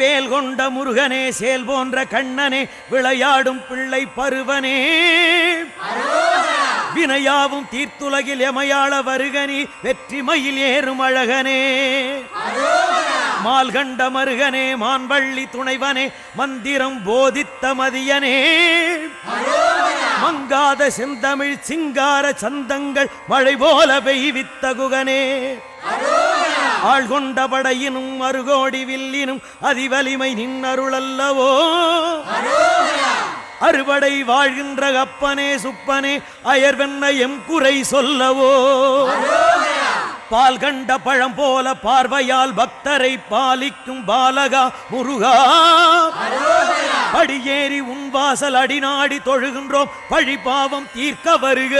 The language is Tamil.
வேல் கொண்ட முருகனே சேல் போன்ற கண்ணனே விளையாடும் பிள்ளை பருவனே. வினையாவும் தீர்த்துலகில் எமையாள வருகனி வெற்றி மயில் ஏறும் அழகனே. மால்கண்ட மருகனே மான்வள்ளி துணைவனே மந்திரம் போதித்த மதியனே. மங்காத செந்தமிழ் சிங்கார சந்தங்கள் மழை போல பெய்வித்த குகனே ஆள்கொண்ட படையினும் அருகோடி வில்லினும் அதிவலிமை நின்னருளல்லவோ? அறுபடை வாழ்கின்ற அப்பனே சுப்பனே அயர்வென்ன எம் குறை சொல்லவோ? பால் கண்ட பழம் போல பார்வையால் பக்தரை பாலிக்கும் பாலகா முருகா. படியேறி உன் வாசல் அடிநாடி தொழுகின்றோம் பழி பாவம் தீர்க்க வருக.